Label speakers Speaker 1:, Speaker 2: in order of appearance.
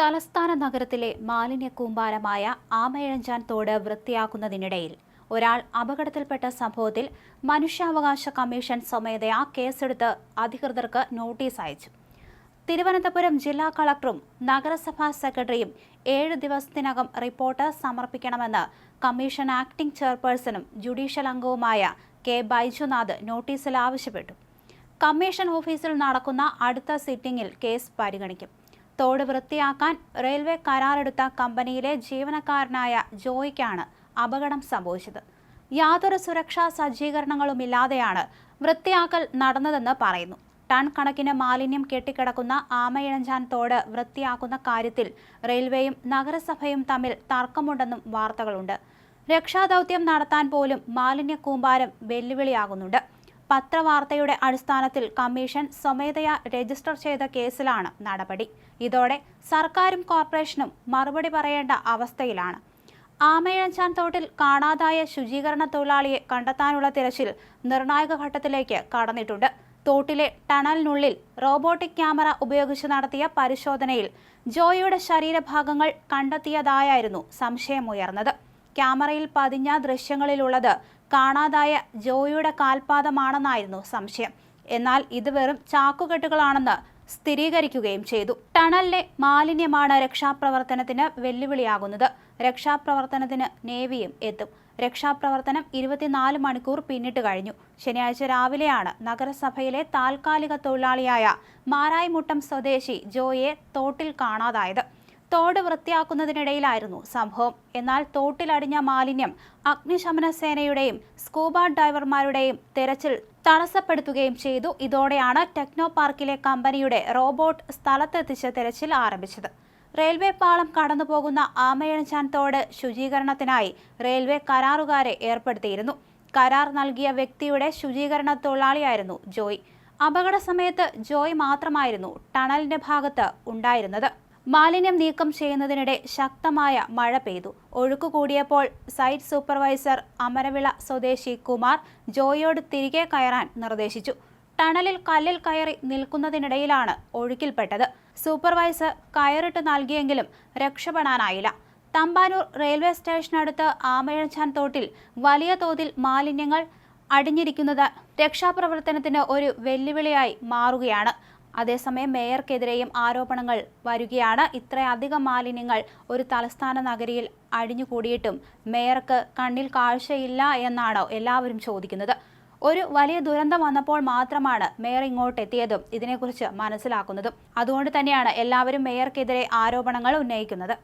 Speaker 1: തലസ്ഥാന നഗരത്തിലെ മാലിന്യ കൂമ്പാരമായ ആമയഴഞ്ചാൻ തോട് വൃത്തിയാക്കുന്നതിനിടയിൽ ഒരാൾ അപകടത്തിൽപ്പെട്ട സംഭവത്തിൽ മനുഷ്യാവകാശ കമ്മീഷൻ സ്വമേധയാ കേസെടുത്ത് അധികൃതർക്ക് നോട്ടീസ് അയച്ചു തിരുവനന്തപുരം ജില്ലാ കളക്ടറും നഗരസഭാ സെക്രട്ടറിയും ഏഴ് ദിവസത്തിനകം റിപ്പോർട്ട് സമർപ്പിക്കണമെന്ന് കമ്മീഷൻ ആക്ടിംഗ് ചെയർപേഴ്സണും ജുഡീഷ്യൽ അംഗവുമായ കെ ബൈജുനാഥ് നോട്ടീസിൽ ആവശ്യപ്പെട്ടു കമ്മീഷൻ ഓഫീസിൽ നടക്കുന്ന അടുത്ത സിറ്റിംഗിൽ കേസ് പരിഗണിക്കും തോട് വൃത്തിയാക്കാൻ റെയിൽവേ കരാറെടുത്ത കമ്പനിയിലെ ജീവനക്കാരനായ ജോയിക്കാണ് അപകടം സംഭവിച്ചത് യാതൊരു സുരക്ഷാ സജ്ജീകരണങ്ങളുമില്ലാതെയാണ് വൃത്തിയാക്കൽ നടന്നതെന്ന് പറയുന്നു ടൺ കണക്കിന് മാലിന്യം കെട്ടിക്കിടക്കുന്ന ആമയിഴഞ്ചാൻ തോട് വൃത്തിയാക്കുന്ന കാര്യത്തിൽ റെയിൽവേയും നഗരസഭയും തമ്മിൽ തർക്കമുണ്ടെന്നും വാർത്തകളുണ്ട് രക്ഷാദൗത്യം നടത്താൻ പോലും മാലിന്യ കൂമ്പാരം വെല്ലുവിളിയാകുന്നുണ്ട് പത്രവാർത്തയുടെ അടിസ്ഥാനത്തിൽ കമ്മീഷൻ സ്വമേധയാ രജിസ്റ്റർ ചെയ്ത കേസിലാണ് നടപടി ഇതോടെ സർക്കാരും കോർപ്പറേഷനും മറുപടി പറയേണ്ട അവസ്ഥയിലാണ് ആമയഴഞ്ചാൻ തോട്ടിൽ കാണാതായ ശുചീകരണ തൊഴിലാളിയെ കണ്ടെത്താനുള്ള തിരച്ചിൽ നിർണായക ഘട്ടത്തിലേക്ക് കടന്നിട്ടുണ്ട് തോട്ടിലെ ടണലിനുള്ളിൽ റോബോട്ടിക് ക്യാമറ ഉപയോഗിച്ച് നടത്തിയ പരിശോധനയിൽ ജോയിയുടെ ശരീരഭാഗങ്ങൾ കണ്ടെത്തിയതായായിരുന്നു സംശയമുയർന്നത് ക്യാമറയിൽ പതിഞ്ഞ ദൃശ്യങ്ങളിലുള്ളത് കാണാതായ ജോയിയുടെ കാൽപാദമാണെന്നായിരുന്നു സംശയം എന്നാൽ ഇത് വെറും ചാക്കുകെട്ടുകളാണെന്ന് സ്ഥിരീകരിക്കുകയും ചെയ്തു ടണലിലെ മാലിന്യമാണ് രക്ഷാപ്രവർത്തനത്തിന് വെല്ലുവിളിയാകുന്നത് രക്ഷാപ്രവർത്തനത്തിന് നേവിയും എത്തും രക്ഷാപ്രവർത്തനം ഇരുപത്തിനാല് മണിക്കൂർ പിന്നിട്ട് കഴിഞ്ഞു ശനിയാഴ്ച രാവിലെയാണ് നഗരസഭയിലെ താൽക്കാലിക തൊഴിലാളിയായ മാരായിമുട്ടം സ്വദേശി ജോയെ തോട്ടിൽ കാണാതായത് തോട് വൃത്തിയാക്കുന്നതിനിടയിലായിരുന്നു സംഭവം എന്നാൽ തോട്ടിലടിഞ്ഞ മാലിന്യം അഗ്നിശമന സേനയുടെയും സ്കൂബ ഡ്രൈവർമാരുടെയും തെരച്ചിൽ തടസ്സപ്പെടുത്തുകയും ചെയ്തു ഇതോടെയാണ് ടെക്നോ പാർക്കിലെ കമ്പനിയുടെ റോബോട്ട് സ്ഥലത്തെത്തിച്ച് തെരച്ചിൽ ആരംഭിച്ചത് റെയിൽവേ പാളം കടന്നുപോകുന്ന ആമയണച്ചാൻ തോട് ശുചീകരണത്തിനായി റെയിൽവേ കരാറുകാരെ ഏർപ്പെടുത്തിയിരുന്നു കരാർ നൽകിയ വ്യക്തിയുടെ ശുചീകരണ തൊഴിലാളിയായിരുന്നു ജോയ് അപകട സമയത്ത് ജോയ് മാത്രമായിരുന്നു ടണലിന്റെ ഭാഗത്ത് ഉണ്ടായിരുന്നത് മാലിന്യം നീക്കം ചെയ്യുന്നതിനിടെ ശക്തമായ മഴ പെയ്തു ഒഴുക്ക് കൂടിയപ്പോൾ സൈറ്റ് സൂപ്പർവൈസർ അമരവിള സ്വദേശി കുമാർ ജോയിയോട് തിരികെ കയറാൻ നിർദ്ദേശിച്ചു ടണലിൽ കല്ലിൽ കയറി നിൽക്കുന്നതിനിടയിലാണ് ഒഴുക്കിൽപ്പെട്ടത് സൂപ്പർവൈസർ കയറിട്ട് നൽകിയെങ്കിലും രക്ഷപ്പെടാനായില്ല തമ്പാനൂർ റെയിൽവേ സ്റ്റേഷനടുത്ത് ആമയഴാൻ തോട്ടിൽ വലിയ തോതിൽ മാലിന്യങ്ങൾ അടിഞ്ഞിരിക്കുന്നത് രക്ഷാപ്രവർത്തനത്തിന് ഒരു വെല്ലുവിളിയായി മാറുകയാണ് അതേസമയം മേയർക്കെതിരെയും ആരോപണങ്ങൾ വരികയാണ് ഇത്രയധികം മാലിന്യങ്ങൾ ഒരു തലസ്ഥാന നഗരിയിൽ അഴിഞ്ഞുകൂടിയിട്ടും മേയർക്ക് കണ്ണിൽ കാഴ്ചയില്ല എന്നാണോ എല്ലാവരും ചോദിക്കുന്നത് ഒരു വലിയ ദുരന്തം വന്നപ്പോൾ മാത്രമാണ് മേയർ എത്തിയതും ഇതിനെക്കുറിച്ച് മനസ്സിലാക്കുന്നതും അതുകൊണ്ട് തന്നെയാണ് എല്ലാവരും മേയർക്കെതിരെ ആരോപണങ്ങൾ ഉന്നയിക്കുന്നത്